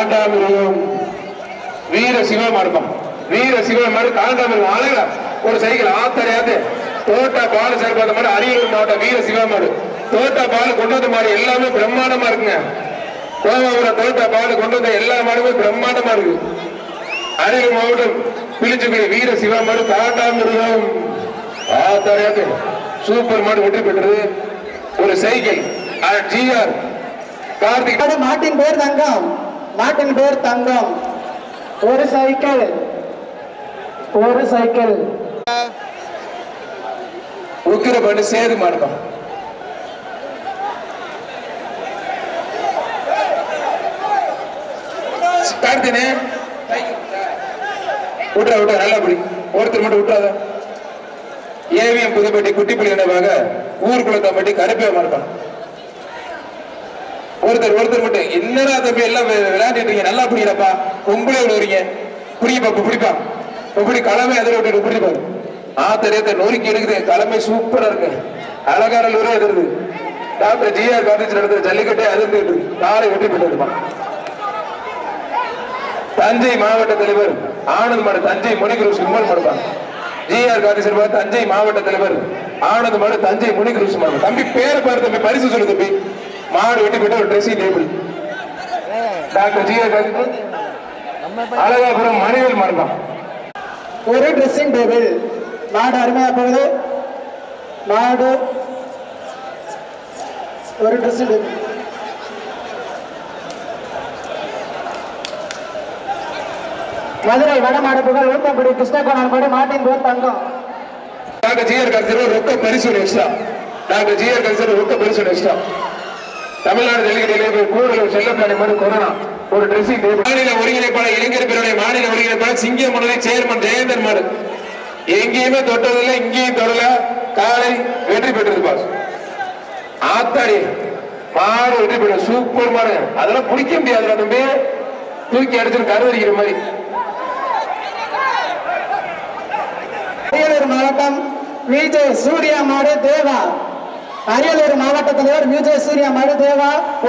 காண்டாமிருகம். வீர சிவம் இருப்பான் வீர சிவம் மாதிரி காண்டாமிருகம். அழகா. ஒரு சைக்கிள் ஆத்தரையாது தோட்டா பால் சேர்ப்பாத மாதிரி அரியலூர் மாவட்டம் வீர சிவமாடு தோட்டா பால் கொண்டு வந்த மாதிரி எல்லாமே பிரம்மாண்டமா இருக்குங்க. கோவாபுரம் தோட்டா பால் கொண்டு வந்த எல்லா மாடுமே பிரம்மாண்டமா இருக்கு. அரியலூர் மாவட்டம் பிளிச்சுக்குடி வீர சிவமாடு காண்டாமிருகம். ஆத்தரையாது சூப்பர் மாடு வெற்றி பெற்றது. ஒரு சைக்கிள். ஜிஆர். கார்த்திக். மாட்டின் பேர் தங்கம். நாட்டின் பேர் தங்கம். ஒரு சைக்கிள். ஒரு சைக்கிள். உக்கிர பண்ணி சேது மாடுதான் கார்த்தினே. விட்றா விட்றா நல்லா பிடி. ஒருத்தர் மட்டும் விட்டுறாத ஏவிஎம் புதுப்பட்டி குட்டிப்புலி நினைவாக ஊருக்குளத்தம்பட்டி கருப்பே மாறுப்பான் ஒருத்தர் ஒருத்தர் மட்டும். என்னடா தம்பி எல்லாம் வி- விளையாண்டுட்டு இருக்கீங்க? நல்லா பிடிக்கிறப்பா உங்களே விடுறீங்க பிடிப்பா இப்ப பிடிப்பா இப்படி கிளம்பி எதிர விட்டு பிடிப்பாரு ஆத்தரியத்தை நொறுக்கி எடுக்குது. கிளம்பி சூப்பரா இருக்கு. அழகாரலூரே எதிர்து டாக்டர் ஜிஆர் காலேஜ் நடந்த ஜல்லிக்கட்டே அதிர்ந்து இருக்கு. காலை வெற்றி பெற்றிருப்பான் தஞ்சை மாவட்ட தலைவர் ஆனந்த் மாடு தஞ்சை முனிகுரு சும்மன் மடுப்பான் ஜிஆர் காந்தி சார் தஞ்சை மாவட்ட தலைவர் ஆனந்த் மாடு தஞ்சை முனிகுரு சும்மன் தம்பி பேர் பாரு தம்பி பரிசு சொல்லு தம்பி. மாடு வெட்டி போட்டு ஒரு dressing table doctor Gandhi Alagapuram Manivel மாடுப்பான் ஒரு ட்ரெஸ்ஸிங் டேபிள் மாடு அருமையா போகுது. மாடு. ஒரு ட்ரெஸ்ஸிங் டேபிள் மதுரை வடமாடு புகழ் ஊத்தங்குடி கிருஷ்ணகோணம் மாடு மாட்டின் பேர் தங்கம். டாக்டர் ஜிஆர் காந்தி ரொக்க பரிசு எக்ஸ்ட்ரா டாக்டர் ஜிஆர் காந்தி ரொக்க பரிசு எக்ஸ்ட்ரா தமிழ்நாடு ஜல்லிக்கட்டிலே கூடுதல் செல்லப்பிராணி மாதிரி கொரோனா. ஒரு ட்ரெஸ்ஸிங் மாநில ஒருங்கிணைப்பாளர் இளைஞர் பிரிவுடைய மாநில ஒருங்கிணைப்பாளர் சிங்கம் மனதை சேர்மன் ஜெயந்தன் மாடு எங்கேயுமே தொட்டதில்லை இங்கேயும் தொடல. காலை வெற்றி பெற்றது பாஸ் ஆத்தாடி மாடு வெற்றி பெற்ற சூப்பர் மாடு. அதெல்லாம் பிடிக்க முடியாதுடா தம்பி. தூக்கி அடிச்சு கருவறிக்கிற மாதிரி. மாவட்டம் விஜய் சூர்யா மாடு தேவா. அரியலூர் மாவட்ட தலைவர் விஜய் சூர்யா மாடு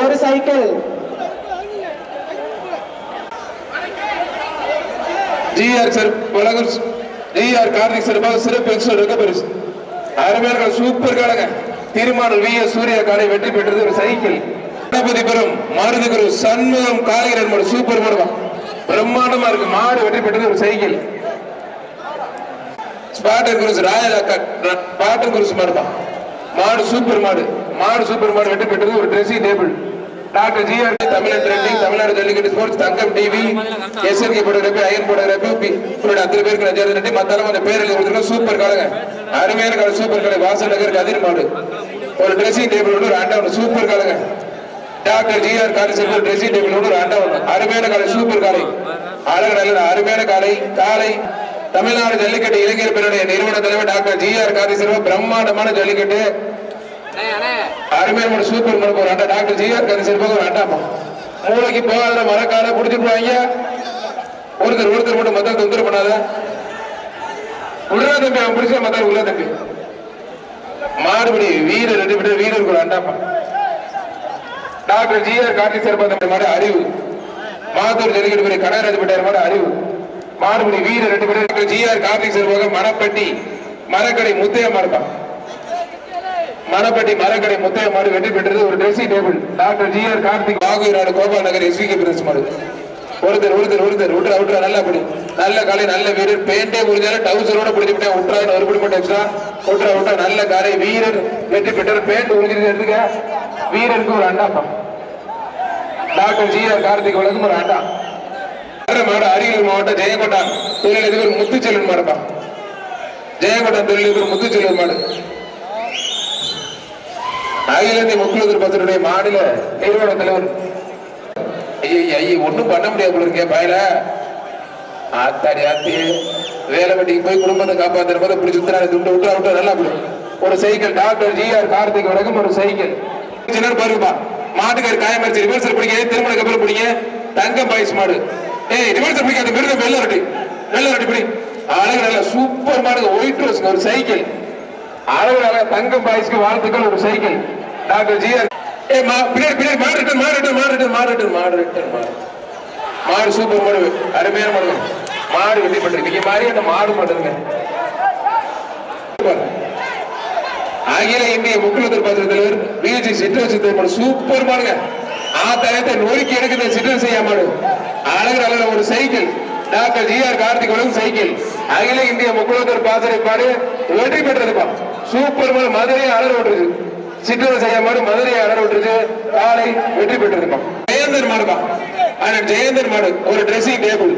ஒரு cycle. GR sir GR Karthik சார்பாக சிறப்பு சூப்பர் காலங்க திருமானூர் வி எஸ் சூர்யா காலை வெற்றி பெற்றது ஒரு சைக்கிள். கணபதிபுரம் மாருதிகுரு சண்முகம் காலிகரன் மாடு சூப்பர் மாடுவா பிரம்மாண்டமா இருக்கு. மாடு வெற்றி பெற்றது ஒரு சைக்கிள். ஸ்பாட்டர் குருஸ் ராயல் அக்கா குருஸ் மாடுப்பா. மாடு சூப்பர் மாடு. மாடு சூப்பர் மாடு வெற்றி பெற்றது ஒரு dressing table doctor GR Tamil Nadu trending Tamil Nadu Jallikattu sports தங்கம் TV SLK photography Ayan photography உங்களோட அத்தனை பேருக்கு நஜர் ரெட்டி மத்தாலும் அந்த பேர் எழுதி கொடுத்துருக்கோம். சூப்பர் காலங்க அருமையான கால சூப்பர் காலை வாசல் நகர் கதிர் மாடு. ஒரு ட்ரெஸ்ஸிங் டேபிள் ஒன்று ஒரு அண்டா ஒன்று சூப்பர் காலங்க டாக்டர் ஜிஆர் காலை செல்வ ட்ரெஸ்ஸிங் டேபிள் ஒன்று ஒரு அண்டா ஒன்று அருமையான காலை சூப்பர் காலை அழகு நல்ல அருமையான காலை காலை தமிழ்நாடு ஜல்லிக்கட்டு இளைஞர் பேருடைய நிறுவன தலைவர் டாக்டர் ஜிஆர் காதி செல்வ பிரம்மாண்டமான ஜல்லிக்கட்டு. அருமையான ஒரு சூப்பர் மனு ஒரு அண்டா டாக்டர் ஜிஆர் காதி செல்வ ஒரு அண்டாமா மூளைக்கு போகாத மரக்கால புடிச்சிட்டு போவாங்க ஒருத்தர் ஒருத்தர் மட்டும் மத்த தொந்தரவு பண்ணாத. விடுறா தம்பி அவன் பிடிச்ச மத்த உள்ள தம்பி. மாறுபடி வீரர் ரெண்டு பேர் வீரருக்கு ஒரு அண்டாப்பா டாக்டர் ஜிஆர் கார்த்திக் சேர்ப்பா மாதிரி அறிவு. மாத்தூர் ஜல்லிக்கட்டு கனகராஜ் பட்டார் மாதிரி அறிவு. மாறுபடி வீரர் ரெண்டு பேரும் ஜிஆர் கார்த்திக் சேர்வாக மரப்பட்டி மரக்கடை முத்தைய மாறுப்பா மரப்பட்டி மரக்கடை முத்தைய மாடு வெற்றி பெற்றது ஒரு dressing table doctor GR Karthik. வாகுநாடு Gopal Nagar SVK பிரதேச மாடு. ஒருத்தர் ஒருத்தர் ஒருத்தர். விட்டுற விட்டுறா நல்லா பிடி. நல்ல காலை நல்ல வீரர். பேண்டே முடிஞ்சாலும் டவுசரோட பிடிச்சிட்டேன் விட்டுறா ஒரு பிடி மட்டும் எக்ஸ்ட்ரா விட்டுறா விட்டுறா நல்ல காலை. வீரர் வெற்றி பெற்றார். பேண்ட் உறிஞ்சிட்டு எடுத்துக்க. வீரருக்கு ஒரு அண்டாப்பா டாக்டர் ஜி ஆர் கார்த்திக் வழங்கும் ஒரு அண்டா வர்ற அரியலூர் மாவட்டம் ஜெயங்கொண்டா தொழிலதிபர் முத்துச்செல்வன் மாடுப்பா. ஜெயங்கொண்டா தொழிலதிபர் முத்துச்செல்வன் மாடு. அகில இந்திய மக்கள் பத்தினுடைய மாநில நிறுவன தலைவர். ஐயா ஐயா ஒண்ணும் பண்ண முடியாது போல இருக்கே பயல. ஆத்தாடி ஆத்தி. வேலை வெட்டிக்கு போய் குடும்பத்தை காப்பாத்துற போது இப்படி சுத்தினா துண்டு விட்டு விட்டு நல்லா போடும் ஒரு cycle doctor G R Karthik வழக்கம் ஒரு சைக்கிள். சின்ன பாருப்பா மாட்டுக்கார் காயமரிச்சு ரிவர்சல் பிடிக்க திருமண கப்பல் பிடிங்க. தங்கம் பாய்ஸ் மாடு. ஏய் ரிவர்சல் பிடிக்காத மிருகம் வெள்ள ரொட்டி. வெள்ள ரொட்டி பிடி. அழகு நல்ல சூப்பர் மாடு ஒயிட் ரோஸ் ஒரு சைக்கிள். அழகு நல்ல தங்கம் பாய்ஸ்க்கு வாழ்த்துக்கள் ஒரு சைக்கிள். டாக்டர் ஜிஆர் ஏ மா பின்னாடி பின்னாடி மாடு ரிட்டன் மாடு ரிட்டன் மாடு ரிட்டன் மாடு மாடு மாடு. சூப்பர் மாடு அருமையான மாடு மாடு வெட்டி பெற்று நீங்க மாதிரி அந்த மாடு மாடுங்க அகில இந்திய முக்கியத்துவ பாத்திர தலைவர் பிஜி சிற்றரசு தலைவர் சூப்பர் மாடுங்க. ஆ தரத்தை நொறுக்கி எடுக்குது சிற்றரசு ஐயா மாடு. அழகர் அழகர் ஒரு cycle. Doctor G R Karthik cycle. அகில இந்திய முக்குலத்தர் பாசறைப்பாடு வெற்றி பெற்றதுப்பா. சூப்பர் மாடு மதுரை அலர் விட்டுருது சிற்றரசு செய்ய மாடு மதுரை அலர் விட்டுருது காலை வெற்றி பெற்றதுப்பா. ஜெயந்தர் மாடுப்பா. ஆனா ஜெயந்தர் மாடு ஒரு ட்ரெஸ்ஸிங் டேபிள்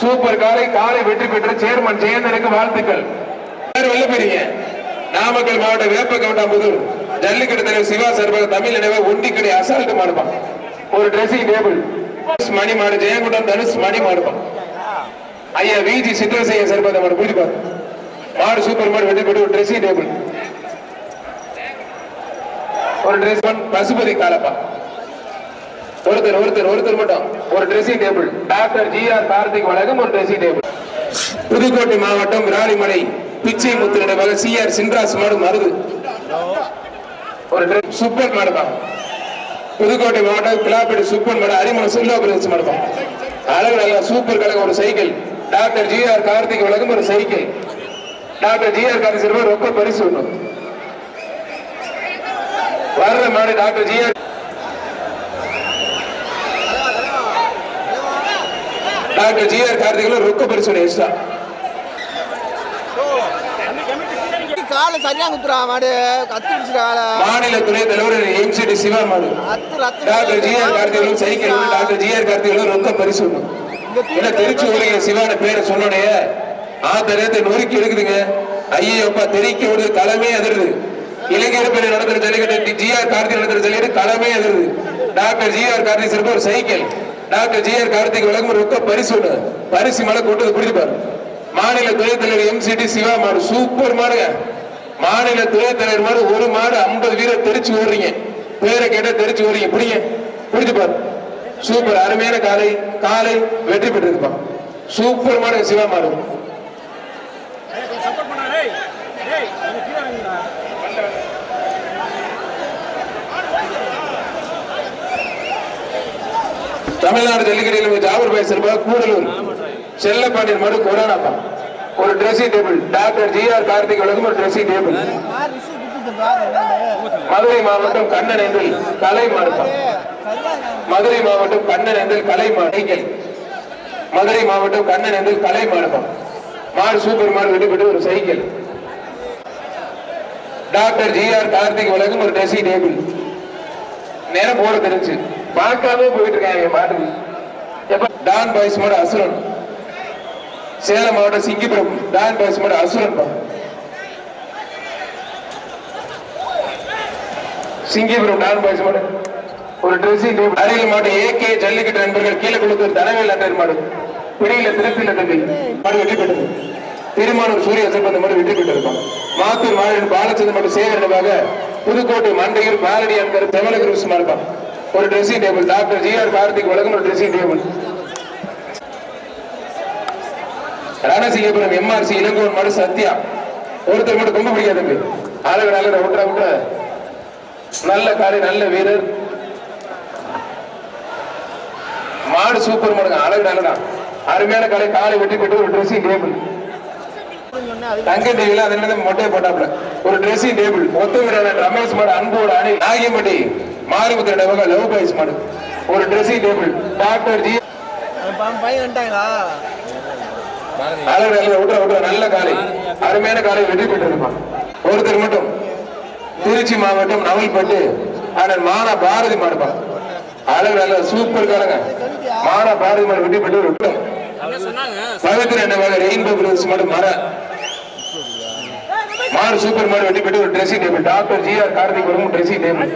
சூப்பர் காலை காலை வெற்றி பெற்ற சேர்மன் ஜெயந்தனுக்கு வாழ்த்துக்கள். யார் பெரிய நாமக்கல் மாவட்ட வேப்ப முதல் ஜல்லிக்கட்டு தலைவர் சிவா சார்பாக தமிழ் நினைவு ஒண்டிக்கடை அசால்ட்டு மாடுப்பான் ஒரு ட்ரெஸ்ஸிங் டேபிள் மணி மாடு ஜெயங்குண்டம் தனுஷ் மணி மாடுப்பான் ஐயா விஜி சித்தரசையா சார்பாக மாடு பூஜை பாரு. மாடு சூப்பர் மாடு வெற்றி பெற்று ஒரு ட்ரெஸ்ஸிங் டேபிள் ஒரு ட்ரெஸ் பசுபதி காலப்பா. ஒருத்தர் ஒருத்தர் ஒருத்தர் மட்டும். ஒரு dressing table doctor G R Karthik வழங்கும் ஒரு ட்ரெஸ்ஸிங் டேபிள் புதுக்கோட்டை மாவட்டம் விராலிமலை பிச்சை முத்து முத்திரமாக சி ஆர் சின்ராஸ் மாடு மருது. ஒரு dress- சூப்பர் மாடுப்பா புதுக்கோட்டை மாவட்டம் பிளாப்பேடு சூப்பர் மாடு அறிமுக செல்வா பிரதேச மாடுப்பா அழகு நல்லா சூப்பர் கழகம் ஒரு cycle. Doctor G R Karthik வழங்கும் ஒரு cycle. Doctor G R Karthik சிறுவர் ரொம்ப பரிசு ஒன்று வர்ற மாடு doctor G R doctor G R Karthik ரொக்க பரிசு ஒன்று எக்ஸ்ட்ரா காலை சரியா குத்துறா மாடு. கத்து பிடிச்சிரு காலை மாநில துணைத் தலைவர் எம்சிடி சிவா மாடு டாக்டர் ஜி ஆர் கார்த்திகளும் சைக்கிள் டாக்டர் ஜி ஆர் கார்த்திகளும் ரொம்ப பரிசு இல்ல திருச்சி ஊருங்க சிவான பேரை சொன்னோடைய ஆத்தரத்தை நொறுக்கி எடுக்குதுங்க. ஐயோப்பா தெரிக்க விடுது களமே அதிருது. இளைஞர் பேர் நடத்துற ஜல்லிக்கட்டு ஜி ஆர் கார்த்திக் நடத்துற ஜல்லிக்கட்டு களமே அதிருது. டாக்டர் ஜி ஆர் கார்த்திக் சிறப்பு ஒரு cycle. Doctor G R Karthik ஒரு ரொக்க பரிசு பரிசு மலை கொண்டு பிடிச்சு பாரு மாநில துணைத் தலைவர் எம்சிடி சிவா மாடு சூப்பர் மாடுங்க. மாநில துணைத் தலைவர் மாதிரி ஒரு மாடு ஐம்பது வீரர் தெரிச்சு ஓடுறீங்க. பேரை கேட்டா தெரிச்சு ஓடுறீங்க. பிடிங்க. பிடிச்சு பாரு. சூப்பர். அருமையான காலை. காலை வெற்றி பெற்றிருப்பா சூப்பர் மாடு சிவா மாடு. தமிழ்நாடு ஜல்லிக்கடையில் ஜாபர் பேசுறப்ப கூடலூர். செல்லப்பாண்டியன் மாடு கொரோனாப்பா. ஒரு dressing table doctor G R Karthik வழங்கும் ஒரு ட்ரெஸ்ஸிங் டேபிள் மதுரை மாவட்டம் கண்ணனேந்தல் கலை மாடுப்பா. மதுரை மாவட்டம் கண்ணன் என்றில் கலை மாடு மதுரை மாவட்டம் கண்ணன் என்றில் கலை மாடுப்பா. மாடு சூப்பர் மாடு விடுபட்டு ஒரு cycle. Doctor G R Karthik வழங்கும் ஒரு ட்ரெஸ்ஸிங் டேபிள் நேரம் போட தெரிஞ்சு. பார்க்காம போயிட்டு இருக்காங்க மாட்டு எப்ப? டான் பாய்ஸ் மாடு அசுரன். சேலம் மாவட்டம் சிங்கிபுரம் டான் பாய்ஸ் மாடு அசுரன் சிங்கிபுரம் டான் பாய்ஸ் மாடு ஒரு ட்ரெஸ்ஸிங் டேபிள் அருகில் மாடு ஏகே ஜல்லிக்கட்டு நண்பர்கள் கீழே கொடுத்து தனவேல் அண்ணன் மாடு. பிடியில திருப்பில தம்பி. மாடு வெற்றி பெற்றது. திருமானூர் சூரிய சிற்பந்த மாடு வெற்றி பெற்றிருப்பான் மாத்தூர் மாநிலம் பாலச்சந்திரன் மாடு சேகரனுக்காக புதுக்கோட்டை மண்டையூர் பாலடி அன்கர் செவல குரூஸ் மாடுப்பான் ஒரு dressing table doctor G R பாரதிக்கு வழங்கும் ஒரு dressing table Ranasingapuram MRC Ilangon மாடு சத்யா. ஒருத்தர் மட்டும் கொம்ப பிடிக்காது தம்பி நல்ல விட்டுற விட்டுற நல்ல காலை நல்ல வீரர். மாடு சூப்பர் மாடுங்க அழகு நல்லடா அருமையான காலை காலை வெட்டி போட்டு ஒரு ட்ரெஸ்ஸிங் டேபிள் தங்க டேபிள் அது என்ன மொட்டையை போட்டாப்ல ஒரு ட்ரெஸ்ஸிங் டேபிள் மொத்த வீரர் ரமேஷ் மாடு அன்போடு அணி நாகியம்பட்டி மாரிமுத்திர டவக லவ் பாய்ஸ் மாடு. ஒரு ட்ரெஸ்ஸிங் டேபிள் டாக்டர் ஜி பையன் வந்துட்டாங்களா? அழகு அழகு விட்டுற நல்ல காலை அருமையான காலை வெற்றி பெற்றிருப்பான் ஒருத்தர் மட்டும் திருச்சி மாவட்டம் நவல்பட்டு அண்ணன் மானா பாரதி மாடுப்பான் அழகு நல்ல சூப்பர் காலங்க மானா பாரதி மாடு வெற்றி பெற்று ஒரு விட்டம் பவித்ர என்னவாக ரெயின்போ பிரதர்ஸ் மாடு மர. மாடு சூப்பர் மாடு வெட்டி பெற்று ஒரு dressing table doctor G R Karthik வரும் ட்ரெஸ்ஸிங் டேபிள்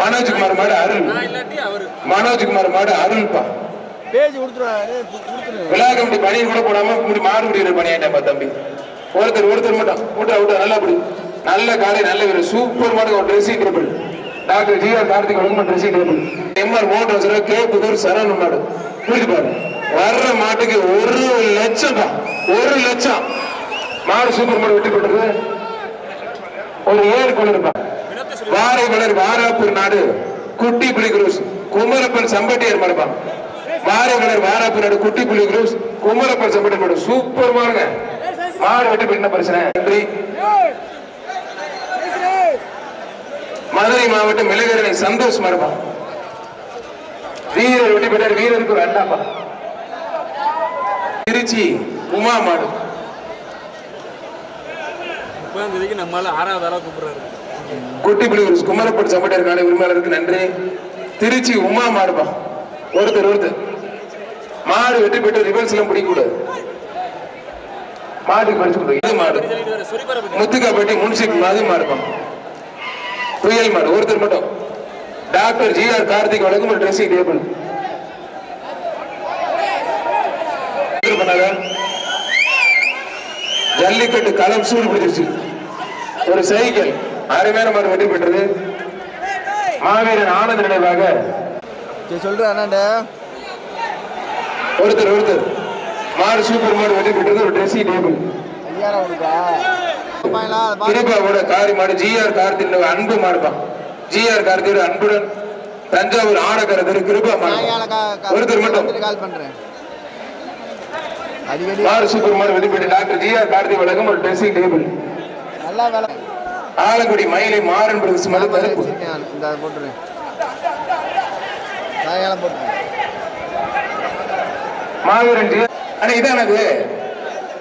மனோஜ்குமார் மாடு அருள். மனோஜ்குமார் மாடு அருள்பா. பேஜ் கொடுத்துருவாரு கொடுத்துரு பணியை கூட போடாம இப்படி மாடு முடிகிற பணியாட்டா தம்பி. ஒருத்தர் ஒருத்தர் மட்டும். விட்டு விட்டா நல்லா அப்படி நல்ல காலை நல்ல வீரர் சூப்பர் மாடல் ஒரு dressing table doctor G R Karthik வழங்கும் dressing table MR motor K Puthur Saran மாடு. புரிஞ்சு பாரு. வர்ற மாட்டுக்கு ஒரு லட்சம் தான் ஒரு லட்சம். மாடு சூப்பர் மாடு வெட்டி போட்டது ஒரு ஏழு கொண்டிருப்பா வாரை வளர் வாராப்பூர் நாடு. குட்டி புலிகுரூஸ் குமரப்பன் சம்பட்டியார் மாடுப்பான் மாரியமலர் மாராப்பினாடு குட்டி புள்ளி குரூஸ் குமரப்பர் சம்பட்டி மாடு சூப்பர் மாடுங்க மாடு வெட்டி பண்ண பிரச்சனை? நன்றி. மதுரை மாவட்டம் மிளகரணை சந்தோஷ் மாடுப்பா வீரர் வெட்டி பெற்றார் வீரருக்கு ஒரு அண்ணாப்பா திருச்சி உமா மாடு. நம்மளால ஆறாவது ஆளா கூப்பிடுறாரு. குட்டிப்புலியூர் குமரப்பட்டு சம்பட்டியார் காலை உரிமையாளருக்கு நன்றி. திருச்சி உமா மாடுப்பா. ஒருத்தர் ஒருத்தர். மாடு வெற்றி பெற்று ரிவர்ஸ் எல்லாம் பிடிக்கக்கூடாது மாட்டுக்கு பறிச்சு இது மாடு. சொரிபரப்பு முத்துக்காப்பட்டி முன்சிப் மாதிரி மாடுப்பா புயல் மாடு ஒருத்தர் மட்டும். டாக்டர் ஜி ஆர் கார்த்திக் வழங்கும் ஒரு ட்ரெஸ்ஸிங் டேபிள் பண்ணாங்க. ஜல்லிக்கட்டு களம் சூடு பிடிச்சிருச்சு ஒரு சைக்கிள். அருமையான மாடு வெற்றி பெற்றது. மாவீரன் ஆனந்த நினைவாக. சொல்றேன் அண்ணாண்ட. ஒருத்தர் ஒருத்தர். மாடு சூப்பர் மாடு வெற்றி பெற்றது ஒரு ட்ரெஸ்ஸிங் டேபிள் ஐயாயிரம் காரி மாடு ஜிஆர் கார்த்திக் அன்பு மாடுப்பான் ஜிஆர் கார்த்தியோட அன்புடன் தஞ்சாவூர் ஆடக்கரதர் கிருபா மாடு ஒருத்தர் மட்டும். கால் பண்றேன் அடிக்கடி சூப்பர் மாடு வெற்றி பெற்ற டாக்டர் ஜிஆர் கார்த்தி வழங்கும் ஒரு ட்ரெஸ்ஸிங் டேபிள் நல்லா வேலை ஆலங்குடி மயிலை மாறன் பிரதேசம் மது தடுப்பு போட்டுருவேன் போட்டுருவேன் மாவீரன். ஜி அண்ணா இதான் அது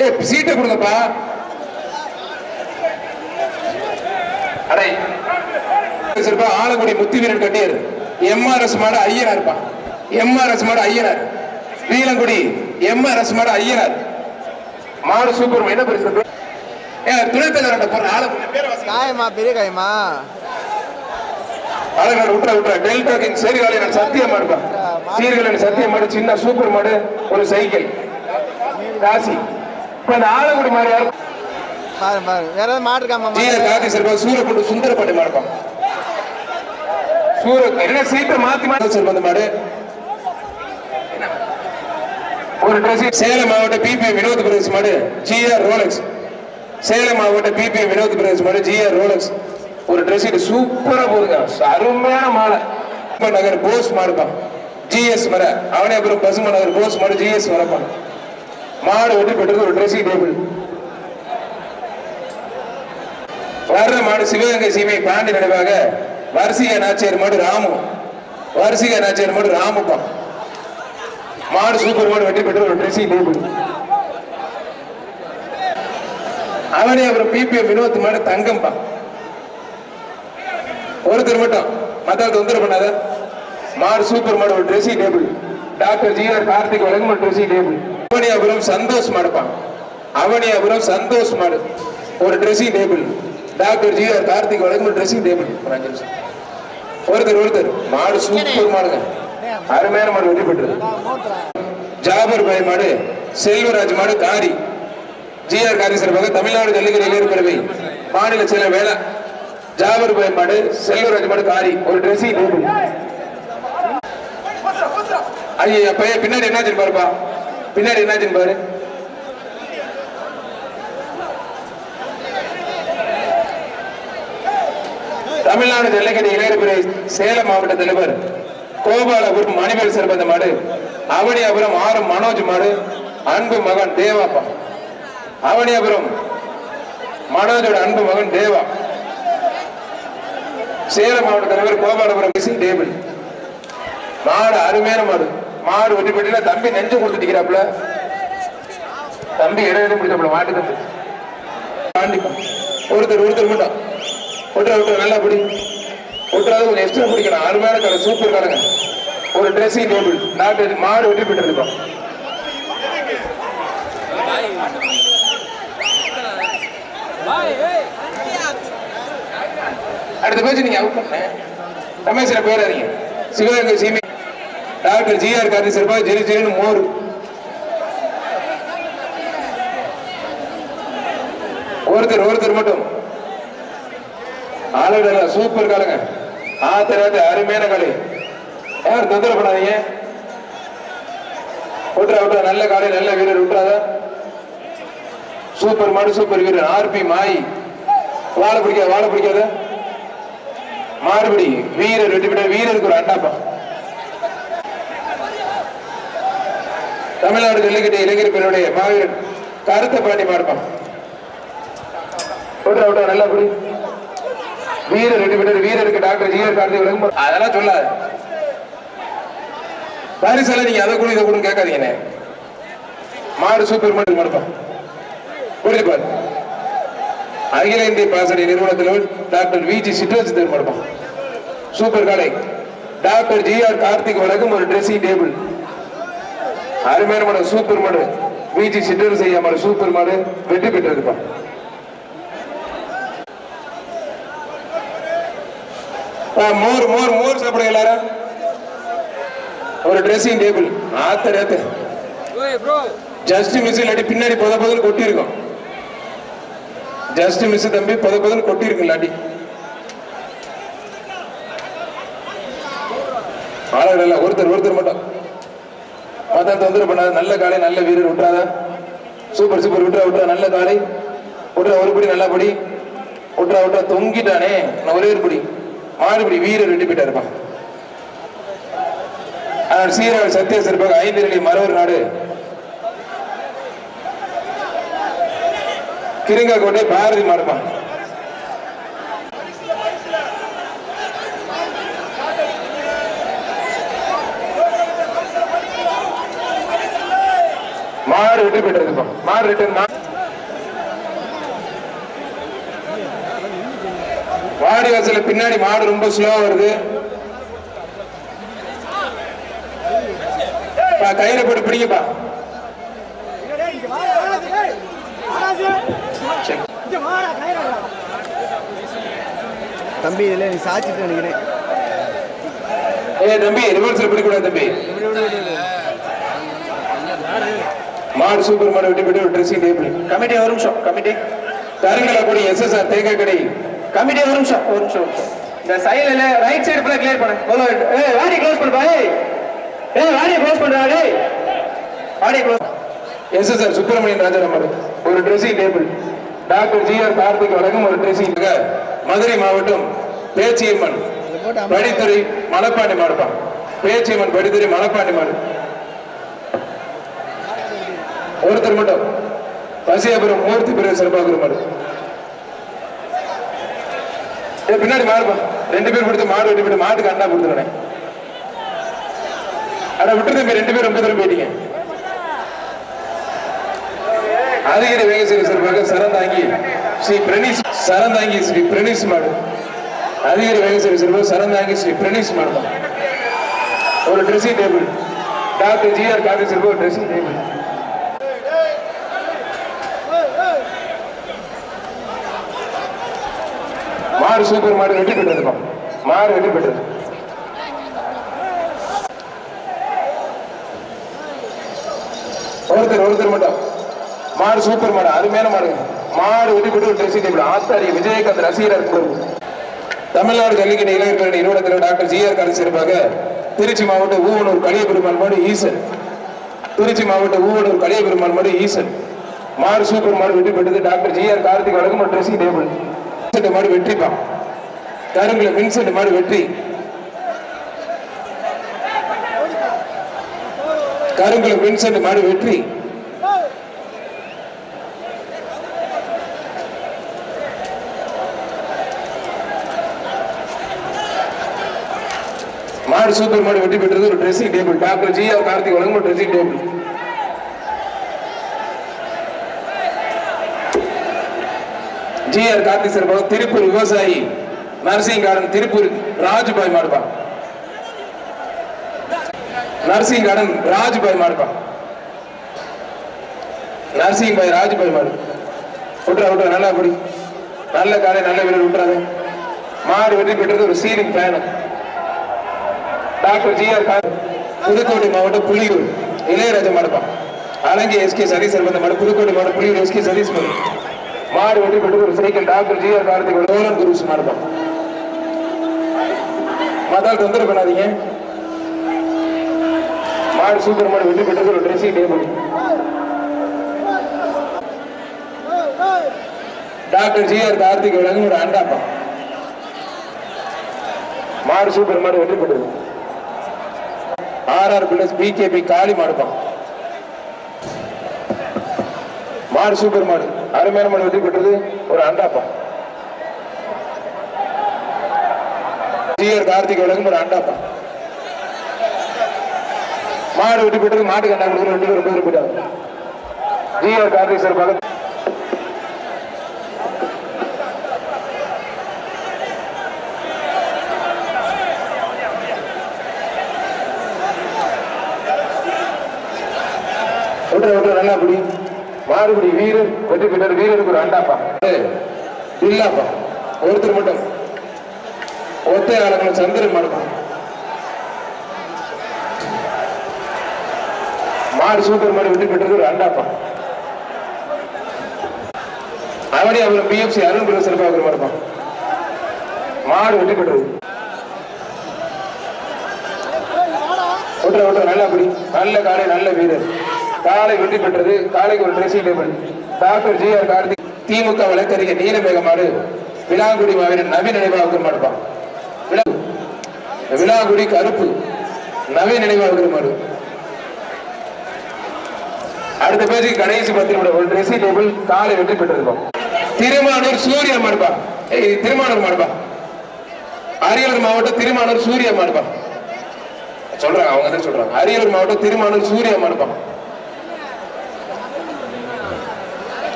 ஏ சீட்டை கொடுங்கப்பா. அடை. ஆலங்குடி முத்துவீரன் கட்டியர் எம்ஆர்எஸ் மாடு ஐயனார் இருப்பான் எம்ஆர்எஸ் மாடு ஐயனார். வீலங்குடி எம்ஆர்எஸ் மாடு ஐயனார். மாடு சூப்பர் என்ன பரிசு துணைத் தலைவர் போற. காயமா பெரிய காயமா அழகான விட்டுற விட்டுற டெல்டா கிங் சீர்காழி நான் சத்தியம் மாடுப்பா சீர்காழி சத்தியம் மாடு சின்ன சூப்பர் மாடு ஒரு சைக்கிள். ராசி இப்ப அந்த ஆலங்குடி மாடு யாரும் பாரு பாரு. வேற ஏதாவது மாடு இருக்காமா சூரப்பட்டு சுந்தரப்பட்டு மாடுப்பான் சூர என்ன சீட்டை மாத்தி மாத்தி சார் அந்த மாடு? ஒரு ட்ரெஸ் சேலம் மாவட்ட பிபி வினோத் பிரதேஷ் மாடு ஜிஆர் ரோலக்ஸ். சேலம் மாவட்ட பிபி வினோத் பிரதேஷ் மாடு ஜிஆர் ரோலக்ஸ். ஒரு ட்ரெஸ் சூப்பரா போகுதுங்க. அருமையான மாலை நகர் போஸ் மாடுப்பான் ஜிஎஸ் மர அவனே அப்புறம் பசும நகர் போஸ் மாடு ஜிஎஸ் மரப்பான் மாடு வெட்டி பெற்றது ஒரு ட்ரெஸ்ஸிங் டேபிள் வர்ற மாடு சிவகங்கை சீமை பாண்டி நினைவாக வரிசைய நாச்சியார் மாடு ராமு. வரிசைய நாச்சியார் மாடு ராமுப்பா. மாடு சூப்பர் மாடு வெற்றி பெற்ற ஒரு ட்ரெஸ்ஸிங் டேபிள் அவனே அப்புறம் பிபிஎம் வினோத் மாடு தங்கம்பா ஒருத்தர் மட்டும். மத்தாள் தொந்தரவு பண்ணாத. மாடு சூப்பர் மாடு ஒரு dressing table doctor GR Karthik வழங்கும் ட்ரெஸ்ஸிங் டேபிள் அவனியாபுரம் சந்தோஷ் மாடுப்பான் அவனியாபுரம் சந்தோஷ் மாடு. ஒரு dressing table doctor GR Karthik வழங்கும் ட்ரெஸ்ஸிங் டேபிள் ஒரு அஞ்சு நிமிஷம். ஒருத்தர் ஒருத்தர். மாடு சூப்பர் மாடுங்க. அருமையான மாடு வெற்றி பெற்றது. ஜாபர் பாய் மாடு செல்வராஜ் மாடு காரி. ஜிஆர் காரி சிறப்பாக தமிழ்நாடு ஜல்லிக்கட்டு இளைஞர் மாநில செயலர் வேலை ஜாபர் பாய் மாடு செல்வராஜ் மாடு காரி. ஒரு ட்ரெஸ்ஸிங் டேபிள் ஐயா பையன் பின்னாடி என்ன பாருப்பா. பின்னாடி என்ன பாரு. தமிழ்நாடு ஜல்லிக்கட்டு இளைஞர் பிரிவு சேலம் மாவட்ட தலைவர் கோபாலபுரம் மணிவேல் சிறப்பந்த மாடு அவனியாபுரம் ஆறு மனோஜ் மாடு அன்பு மகன் தேவாப்பா. அவனியாபுரம் மனோஜோட அன்பு மகன் தேவா. சேலம் மாவட்ட தலைவர் கோபாலபுரம் டேபிள். மாடு அருமையான மாடு மாடு வெட்டி பெட்டில தம்பி நெஞ்சு கொடுத்துட்டீங்கிறாப்புல தம்பி இடையில முடிச்சாப்புல மாட்டு தம்பி. தாண்டிப்பா ஒருத்தர் ஒருத்தர் மட்டும். ஒட்டுற ஒட்டுற நல்லா பிடி. ஒட்டுறாது கொஞ்சம் எக்ஸ்ட்ரா பிடிக்கணும். அருமையான கடை சூப்பர் கடைங்க ஒரு ட்ரெஸ்ஸிங் டேபிள் நாட்டு மாடு வெட்டி பெற்றிருக்கோம் அடுத்த பேச்சு நீங்க அவுட் பண்ண. ரமேஷ் பேர் அறிங்க சிவகங்கை சீமை. டாக்டர் ஜிஆர் கார்த்தி சிறப்பா ஜெரி ஜெரின்னு மோர். ஒருத்தர் ஒருத்தர் மட்டும். ஆளுடல சூப்பர் காலங்க ஆத்திராத அருமையான காலு யார் தொந்தரவு பண்ணாதீங்க. விட்டுறா விட்டுறா நல்ல காலை நல்ல வீரர் விட்டுறாத. சூப்பர் மாடு சூப்பர் வீரர் ஆர்பி மாய். வாழை பிடிக்காத வாழை பிடிக்காத. மாறுபடி வீரர் வெற்றி பெற்ற வீரருக்கு ஒரு அண்டாப்பா தமிழ்நாடு ஜல்லிக்கட்டு இளைஞர் பிரிவுடைய மாவீரன் கருத்த பாண்டி மாடுப்பான் விட்றா விட்றா நல்லா புரி. வீரர் ரெண்டு பேர் வீரருக்கு டாக்டர் ஜீவர் கார்த்தி விளங்கும் அதெல்லாம் சொல்லாது. பரிசெல்லாம் நீங்க அதை கூட இதை கூட கேட்காதீங்கண்ணே மாடு சூப்பர் மாடல் மடுப்பான் புரிஞ்சுப்பாரு அகில இந்திய பாசறை நிறுவனத்தில் டாக்டர் விஜி சிற்றரசு மடுப்பான் சூப்பர் காலை. டாக்டர் ஜி ஆர் கார்த்திக் வழங்கும் ஒரு ட்ரெஸ்ஸிங் டேபிள் அருமையான மாடு சூப்பர் மாடு விஜி சிட்டர் செய்ய மாடு சூப்பர் மாடு வெற்றி பெற்றிருப்பா மோர் மோர் மோர் சாப்பிடுங்க எல்லாரும். ஒரு ட்ரெஸ்ஸிங் டேபிள் ஆத்த ரேத்து ஜஸ்ட் மிஸ் இல்லாட்டி பின்னாடி பொத பதில் கொட்டியிருக்கோம். ஜஸ்ட் மிஸ் தம்பி பொத பதில் கொட்டியிருக்கு இல்லாட்டி. ஆளுகள் ஒருத்தர் ஒருத்தர் மட்டும். மத்த தொந்தரவு பண்ணாத நல்ல காலை நல்ல வீரர் விட்டாத சூப்பர் சூப்பர் விட்டா விட்டா நல்ல காலை விட்டுறா ஒரு படி நல்லா படி. விட்டுறா விட்டா தொங்கிட்டானே. நான் ஒரே ஒரு படி. மாறுபடி வீரர் வெட்டி போயிட்டா இருப்பான் ஆனால் சீராள் சத்திய சிறப்பாக ஐந்து நிலை மரவர் நாடு. கிருங்கா கோட்டை பாரதி மாடுப்பான் மாடு வெற்றி பெற்றிருப்பா மாடு ரிட்டர்ன் வாடி வாசல்ல பின்னாடி மாடு ரொம்ப ஸ்லோவா வருது. கையில போட்டு பிடிங்கப்பா. தம்பி இதில் நீ சாச்சிட்டு நினைக்கிறேன் ஏய் தம்பி ரிவர்ஸ்ல பிடிக்கூடாது தம்பி. மாடு சூப்பர் மாடு விட்டு விட்டு ஒரு ட்ரெஸ்ஸிங் டேபிள் கமிட்டி ஒரு நிமிஷம் கமிட்டி. கருங்கலா கொடி எஸ்எஸ்ஆர் தேங்காய் கடை. கமிட்டி ஒரு நிமிஷம் ஒரு நிமிஷம். இந்த சைடுல ரைட் சைடு ஃபுல்லா கிளியர் பண்ணு. போல ஏய் வாடி க்ளோஸ் பண்ணுப்பா ஏய். ஏய் வாடி க்ளோஸ் பண்றா டேய் வாடி க்ளோஸ் எஸ்எஸ்ஆர் சுப்பிரமணியன் ராஜாராமர் ஒரு dressing table doctor GR Karthik வழங்கும் ஒரு ட்ரெஸ்ஸிங் மதுரை மாவட்டம் பேச்சியம்மன். படித்துறை மணப்பாண்டி மாடுப்பான் பேச்சியம்மன் படித்துறை மணப்பாண்டி மாடு. ஒருத்தர் மட்டும். பசியாபுரம் மூர்த்தி பிறகு சிறப்பாக மாடு பின்னாடி மாடுப்பா ரெண்டு பேர் கொடுத்து மாடு வெட்டி போட்டு மாட்டுக்கு அண்ணா கொடுத்துருனேன் அட விட்டுருங்க ரெண்டு பேரும் ரொம்ப தூரம் போயிட்டீங்க. அதிகிரி வேகசேரி சிறப்பாக சரந்தாங்கி ஸ்ரீ பிரணீஸ் சரந்தாங்கி ஸ்ரீ பிரணீஸ் மாடு. அதிகிரி வேகசேரி சிறப்பாக சரந்தாங்கி ஸ்ரீ பிரணீஸ் மாடு ஒரு dressing table doctor GR Karthik சிறப்பாக ஒரு ட்ரெஸ்ஸிங் டேபிள் மாறு சூப்பர் மாடு வெட்டி பெற்றதுப்பா மாடு வெட்டி பெற்றது ஒருத்தர் ஒருத்தர் மட்டும். மாடு சூப்பர் மாடு அருமையான மாடு. மாடு வெட்டி பெற்று ட்ரெஸ் டேபிள் ஆத்தாரி விஜயகாந்த் ரசிகர் இருக்கும் தமிழ்நாடு ஜல்லிக்கட்டு இளைஞர்கள் நிறுவனத்தில் டாக்டர் ஜி ஆர் கலை சிறப்பாக திருச்சி மாவட்டம் ஊவனூர் கலிய பெருமாள் மாடு ஈசன். திருச்சி மாவட்டம் ஊவனூர் கலிய பெருமாள் மாடு ஈசன். மாடு சூப்பர் மாடு வெற்றி பெற்றது டாக்டர் ஜி ஆர் கார்த்திக் வழங்கும் ஒரு ட்ரெஸ்ஸிங் டேபிள் வின்சென்ட் மாடு வெற்றிப்பா கருங்குல வின்சென்ட் மாடு வெற்றி. கருங்குல வின்சென்ட் மாடு வெற்றி. மாடு சூப்பர் மாடு வெற்றி பெற்றது ஒரு dressing table doctor G R Karthik வழங்கும் ஒரு dressing table GR Karthik sir Tiruppur விவசாயி நர்சிங் கார்டன் திருப்பூர் ராஜுபாய் மாடுப்பா நர்சிங் கார்டன் ராஜுபாய் மாடுப்பா நர்சிங் பாய் ராஜுபாய் மாடு. விட்டுறா விட்டுறா நல்லா படி. நல்ல காலை நல்ல வீரர் விட்டுறாங்க மாடு வெற்றி பெற்றது ஒரு சீலிங் ஃபேன் டாக்டர் ஜிஆர் கார் புதுக்கோட்டை மாவட்டம் புலியூர் இளையராஜா மாடுப்பா அலங்கி எஸ்கே சதீஷ் அந்த மாடு புதுக்கோட்டை மாவட்டம் புலியூர் எஸ்கே சதீஷ் மாடு. மாடு வெற்றி பெற்றது ஒரு சைக்கிள் டாக்டர் ஜிஆர் கார்த்திக் டோலன் குருஸ் மாடுப்பா மத்தால் தொந்தரவு பண்ணாதீங்க. மாடு சூப்பர் மாடு வெற்றி பெற்றது ஒரு dressing table doctor GR Karthik வழங்கும் ஒரு அண்டாப்பா. மாடு சூப்பர் மாடு வெற்றி பெற்றது ஆர்ஆர் பிளஸ் பிகேபி காளி மாடுப்பான் மாடு சூப்பர் மாடு. அருமையான மாடு வெற்றி பெற்றது. ஒரு அண்டாப்பா ஜிஆர் கார்த்திக் விளக்கும் ஒரு அண்டாப்பா மாடு வெற்றி பெற்றது. மாட்டு கண்டா கொடுக்குற ரெண்டு பேரும் பேர் போயிட்டாங்க. ஜிஆர் கார்த்திக் சார் பக்கத்து விட்டுற விட்டுற என்ன அப்படி மாறுபடி வீரர் வெற்றி பெற்ற வீரருக்கு ஒரு அண்டாப்பா. இல்லாப்பா. ஒருத்தர் மட்டும். ஒத்தை ஆளுங்களை சந்திரன் மாடுப்பா மாடு சூப்பர் மாடு வெற்றி பெற்றது ஒரு அண்டாப்பா. அவனே அவர் பிஎஃப்சி அருண் பிள்ளை சிறப்பாக மாடுப்பா மாடு வெற்றி பெற்றது. விட்டுற விட்டுற நல்லா குடி. நல்ல காலை நல்ல வீரர். காலை வெற்றி பெற்றது. காலைக்கு ஒரு dressing table doctor G R Karthik DMK வழக்கறிஞர் நீலமேகமாடு விலாங்குடி மாவீரன் நவீன நினைவாக மாட்டான் விலாங்குடி கருப்பு நவீன நினைவாக மாடு. அடுத்த பேஜுக்கு கடைசி பத்து ஒரு ட்ரெஸ்ஸிங் டேபிள் காலை வெற்றி பெற்றிருக்கோம் திருமானூர் சூரிய மாடுபா ஏய் திருமானூர் மாடுபா அரியலூர் மாவட்டம் திருமானூர் சூரிய மாடுபா சொல்றாங்க அவங்க தான் சொல்றாங்க. அரியலூர் மாவட்டம் திருமானூர் சூரிய மாடுபா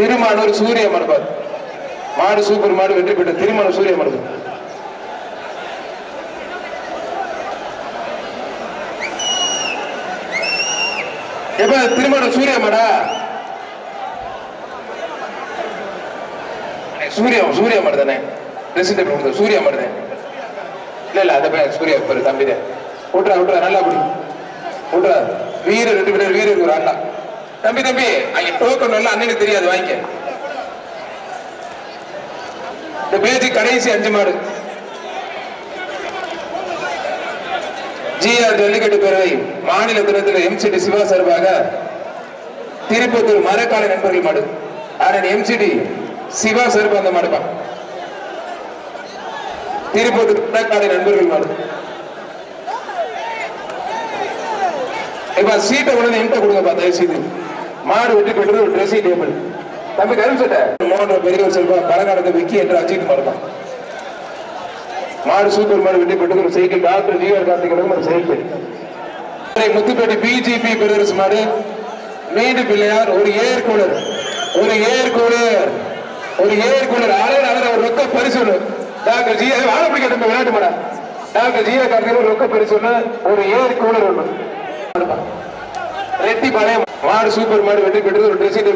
திருமானூர் சூரிய மரபார் மாடு சூப்பர் மாடு வெற்றி பெற்ற திருமானூர் சூரிய மடுப்பு எப்ப திருமணம் சூரிய மாடா? சூரிய சூரிய மாடு தானே பிரசித்த கொடுத்தது. மாடு தானே இல்ல இல்ல அந்த பையன் சூர்யா பாரு தம்பி விட்டுறா விட்றா விட்றா நல்லா குடி. விட்றா வீரர் ரெண்டு பேர் வீரர் ஒரு அண்ணா தம்பி தம்பி அங்க டோக்கன் இல்ல அண்ணனுக்கு தெரியாது வாங்கிக்க. இந்த பேஜ் கடைசி அஞ்சு மாடு. ஜிஆர் ஜல்லிக்கட்டு பேரவை மாநில தினத்தில் எம்சிடி சிவா சார்பாக திருப்பத்தூர் மரக்கால நண்பர்கள் மாடு. ஆனால் எம்சிடி சிவா சார்பு அந்த மாடுப்பா திருப்பத்தூர் மரக்காலை நண்பர்கள் மாடு. இப்ப சீட்டை உடனே என்கிட்ட கொடுங்கப்பா தயவு செய்து மாடு விட்டு பெற்றது ஒரு ட்ரெஸ்ஸிங் டேபிள் தம்பி கரும் சட்டை. மோகன் பெரியவர் செல்வா பழங்காலத்தை விக்கி என்று அஜித் மாடுதான் மாடு சூப்பர் மாடு வெட்டி பெற்றது ஒரு சைக்கிள். டாக்டர் ஜீவர் கார்த்திகளும் ஒரு சைக்கிள். முத்துப்பேட்டை பிஜிபி பிரதர்ஸ் மாடு. மீண்டு பிள்ளையார் ஒரு ஏர் கூலர் ஒரு ஏர் கூலர் ஒரு ஏர் கூலர் அழகு அழகு ஒரு ரொக்க பரிசு டாக்டர் ஜி வாழ பிடிக்க தம்பி விளையாட்டு மாடா. டாக்டர் ஜிஆ கார்த்திகள் ஒரு ரொக்க பரிசு ஒரு ஏர் கூலர் ரெட்டி பழைய மாடு சூப்பர் மாடு வெற்றி பெற்றது ஒரு ட்ரெஸ்ஸிங்